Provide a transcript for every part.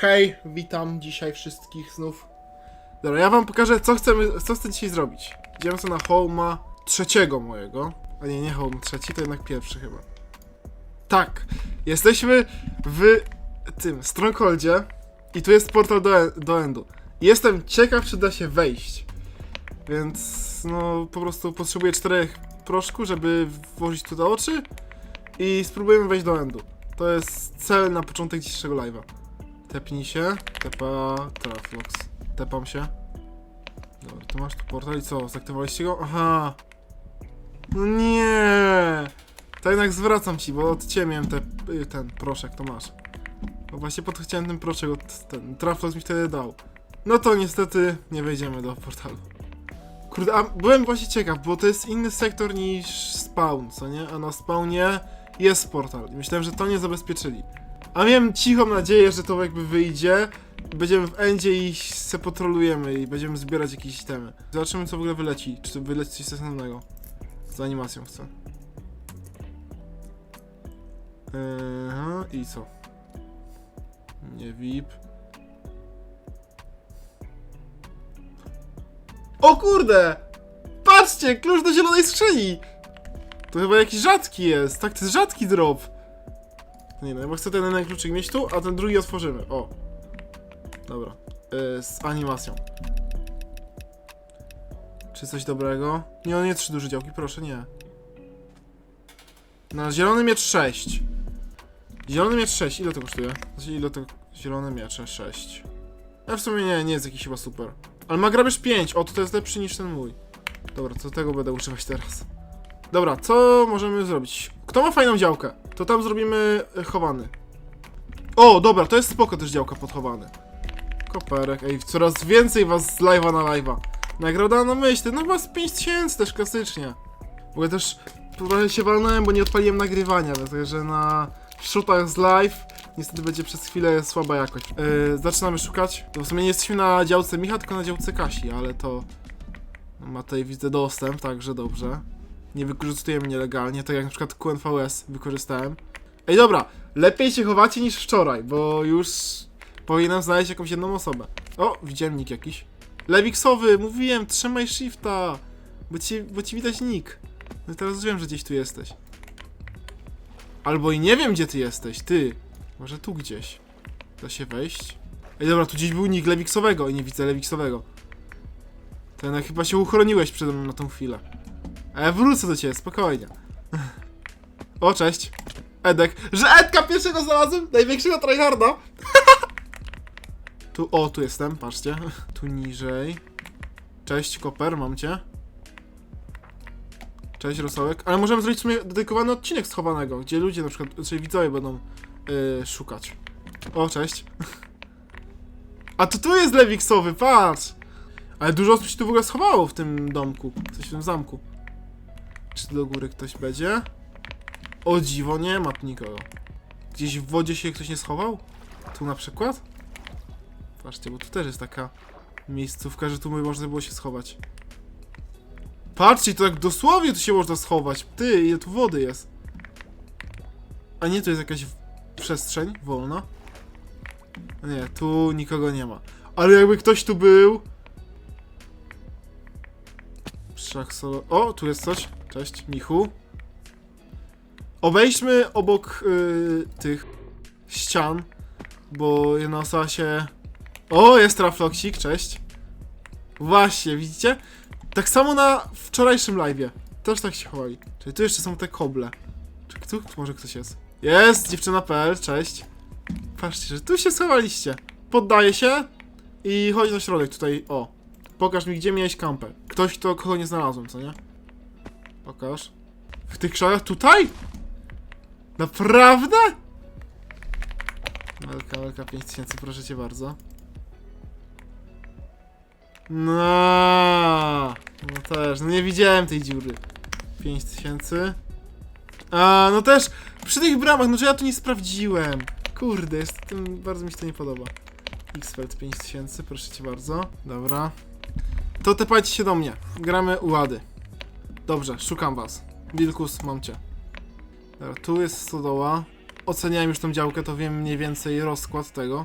Hej, witam dzisiaj wszystkich znów. Dobra, ja wam pokażę, co chcemy, co chcę dzisiaj zrobić. Idziemy sobie na Home'a trzeciego mojego. A nie, nie Home trzeci, to jednak pierwszy chyba. Tak, jesteśmy w tym Strongholdzie i tu jest portal do, do Endu. Jestem ciekaw, czy da się wejść. Więc, no, po prostu potrzebuję czterech proszku, żeby włożyć tu do oczy i spróbujemy wejść do Endu. To jest cel na początek dzisiejszego live'a. Tepnij się, tepa Traflox. Tepam się. Dobra, tu masz tu portal i co? Zaktywowaliście go? Aha! No nie! To jednak zwracam ci, bo od ciebie miałem te, y, ten proszek, to masz. Bo właśnie po to chciałem ten proszek, od, ten Traflox mi wtedy dał. No to niestety nie wejdziemy do portalu. Kurde, a byłem właśnie ciekaw, bo to jest inny sektor niż spawn, co nie? A na spawnie jest portal. Myślałem, że to nie zabezpieczyli. A miałem cichą nadzieję, że to jakby wyjdzie. Będziemy w endzie i se potrolujemy i będziemy zbierać jakieś itemy. Zobaczymy co w ogóle wyleci. Czy to wyleci coś sensownego. Z animacją chcę. Aha, I co? Nie VIP. O kurde! Patrzcie, klucz do zielonej skrzyni! To chyba jakiś rzadki jest. Tak, to jest rzadki drop. Nie no, ja chcę ten jeden kluczyk mieć tu, a ten drugi otworzymy. O. Dobra. Yy, z animacją. Czy coś dobrego? Nie, on nie trzy duże działki, proszę, nie. Na zielony miecz 6. Zielony miecz 6, ile to kosztuje? Znaczy, ile to... Zielone miecze 6. Ja w sumie nie, nie jest jakiś chyba super. Ale ma grabież 5, o to, jest lepszy niż ten mój. Dobra, to tego będę używać teraz. Dobra, co możemy zrobić? Kto ma fajną działkę? To tam zrobimy e, chowany. O, dobra, to jest spoko też działka podchowany. Koperek, ej, coraz więcej was z live'a na live'a. Nagroda na myśl, no was 5000 też klasycznie. W ogóle też trochę się walnąłem, bo nie odpaliłem nagrywania, dlatego że na shootach z live niestety będzie przez chwilę słaba jakość. Yy, zaczynamy szukać. To w sumie nie jesteśmy na działce Micha, tylko na działce Kasi, ale to ma tutaj widzę dostęp, także dobrze. Nie wykorzystujemy nielegalnie, tak jak na przykład QNVS wykorzystałem. Ej, dobra, lepiej się chowacie niż wczoraj, bo już powinienem znaleźć jakąś jedną osobę. O, widziałem nick jakiś. Lewiksowy, mówiłem, trzymaj shifta, bo ci, bo ci widać nick. No i teraz wiem, że gdzieś tu jesteś. Albo i nie wiem, gdzie ty jesteś, ty. Może tu gdzieś. Da się wejść? Ej, dobra, tu gdzieś był nick Lewiksowego i nie widzę Lewiksowego. Ten chyba się uchroniłeś przede mną na tą chwilę. A ja wrócę do ciebie, spokojnie. O, cześć. Edek. Że Edka pierwszego znalazłem? Największego tryharda? tu, o, tu jestem, patrzcie. Tu niżej. Cześć, Koper, mam cię. Cześć, Rosołek. Ale możemy zrobić w sumie dedykowany odcinek schowanego, gdzie ludzie na przykład, czyli widzowie będą yy, szukać. O, cześć. A to tu jest Lewiksowy, patrz! Ale dużo osób się tu w ogóle schowało w tym domku, coś w tym zamku. Czy do góry ktoś będzie? O dziwo, nie ma tu nikogo. Gdzieś w wodzie się ktoś nie schował? Tu na przykład? Patrzcie, bo tu też jest taka miejscówka, że tu można było się schować. Patrzcie, to tak dosłownie tu się można schować. Ty, ile tu wody jest. A nie, to jest jakaś przestrzeń wolna? Nie, tu nikogo nie ma. Ale jakby ktoś tu był... Szach solo... O, tu jest coś. Cześć, Michu. Obejdźmy obok y, tych ścian, bo jedna osoba się... O, jest trafloksik, cześć. Właśnie, widzicie? Tak samo na wczorajszym live'ie. Też tak się chowali. Czyli tu jeszcze są te koble. Czy tu może ktoś jest? Jest, dziewczyna.pl, cześć. Patrzcie, że tu się schowaliście. Poddaję się i chodź na środek tutaj, o. Pokaż mi, gdzie miałeś kampę. Ktoś, kto, kogo nie znalazłem, co nie? Pokaż. W tych krzakach tutaj? Naprawdę? Welka, welka, 5000, proszę cię bardzo. No, no też, no nie widziałem tej dziury. 5000. A, no też, przy tych bramach, no że ja tu nie sprawdziłem. Kurde, jest tym, bardzo mi się to nie podoba. Xfeld 5000, proszę cię bardzo. Dobra. To tepajcie się do mnie. Gramy ułady. Dobrze, szukam was. Wilkus, mam cię. Dobra, tu jest stodoła. Oceniałem już tą działkę, to wiem mniej więcej rozkład tego.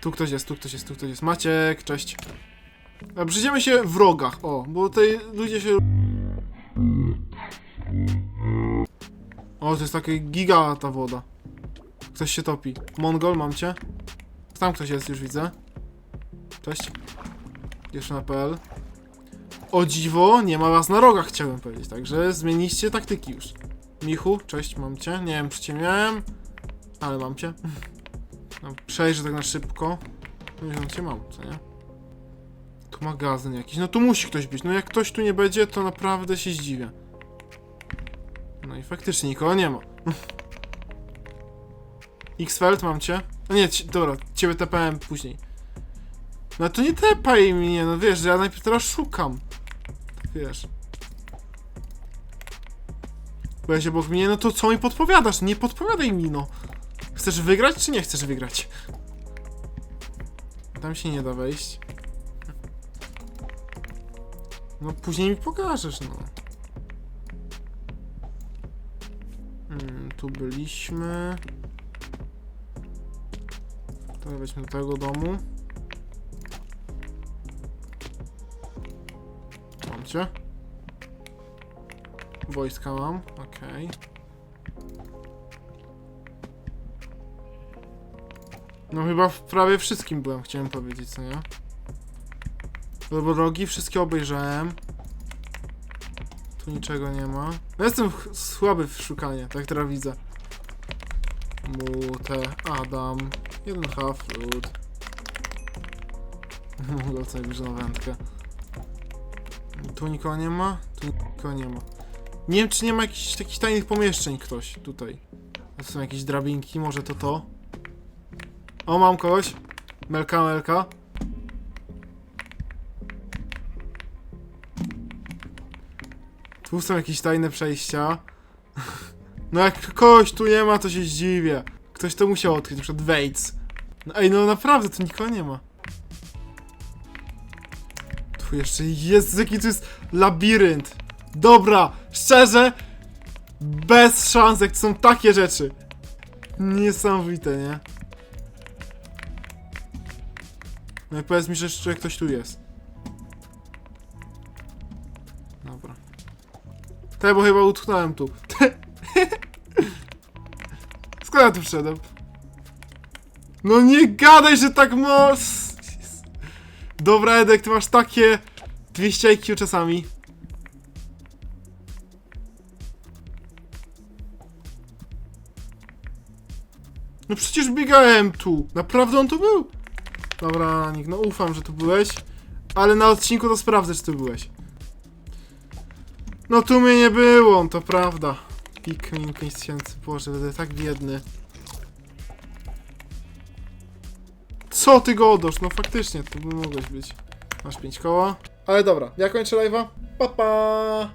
Tu ktoś jest, tu ktoś jest, tu ktoś jest. Maciek, cześć. A Przyjdziemy się w rogach, o, bo tutaj ludzie się... O, to jest taka giga ta woda. Ktoś się topi. Mongol, mam cię. Tam ktoś jest, już widzę. Cześć. Jeszcze na PL. O dziwo, nie ma was na rogach, chciałem powiedzieć, także zmieniliście taktyki już. Michu, cześć, mam cię. Nie wiem, czy cię miałem, ale mam cię. No, przejrzę tak na szybko. No i cię mam, co nie? Tu magazyn jakiś. No tu musi ktoś być. No jak ktoś tu nie będzie, to naprawdę się zdziwię. No i faktycznie nikogo nie ma. Xfeld, mam cię. No nie, dobra, ciebie tepałem później. No to nie tepaj mnie, no wiesz, ja najpierw teraz szukam. Wiesz. Bo ja się obok mnie, no to co mi podpowiadasz? Nie podpowiadaj mi, no. Chcesz wygrać, czy nie chcesz wygrać? Tam się nie da wejść. No później mi pokażesz, no. Mm, tu byliśmy. Teraz weźmy do tego domu. Cię. Wojska mam, okej. No chyba w prawie wszystkim byłem, chciałem powiedzieć, co nie? Drogi wszystkie obejrzałem. Tu niczego nie ma. No jestem słaby w szukanie, tak teraz widzę. Mute, Adam, jeden half loot. Mogę co na wędkę. Tu nikogo nie ma? Tu nikogo nie ma. Nie wiem, czy nie ma jakichś takich tajnych pomieszczeń ktoś tutaj. To są jakieś drabinki, może to to. O, mam kogoś. Melka, melka. Tu są jakieś tajne przejścia. No jak kogoś tu nie ma, to się zdziwię. Ktoś to musiał odkryć, na przykład Waits. No ej, no naprawdę, tu nikogo nie ma. Jeszcze jest, jaki tu jest labirynt. Dobra, szczerze, bez szans, jak to są takie rzeczy. Niesamowite, nie? No i powiedz mi, że jeszcze ktoś tu jest. Dobra. Te, bo chyba utknąłem tu. Skąd ja tu wszedłem? No nie gadaj, że tak moc... Dobra, Edek, ty masz takie 200 IQ czasami. No przecież biegałem tu. Naprawdę on tu był? Dobra, Nick, no ufam, że tu byłeś. Ale na odcinku to sprawdzę, czy tu byłeś. No tu mnie nie było, to prawda. Pikmin 5000, boże, będę tak biedny. Co ty godosz? No faktycznie, to by mogłeś być. Masz 5 koła. Ale dobra, ja kończę live'a. Pa pa!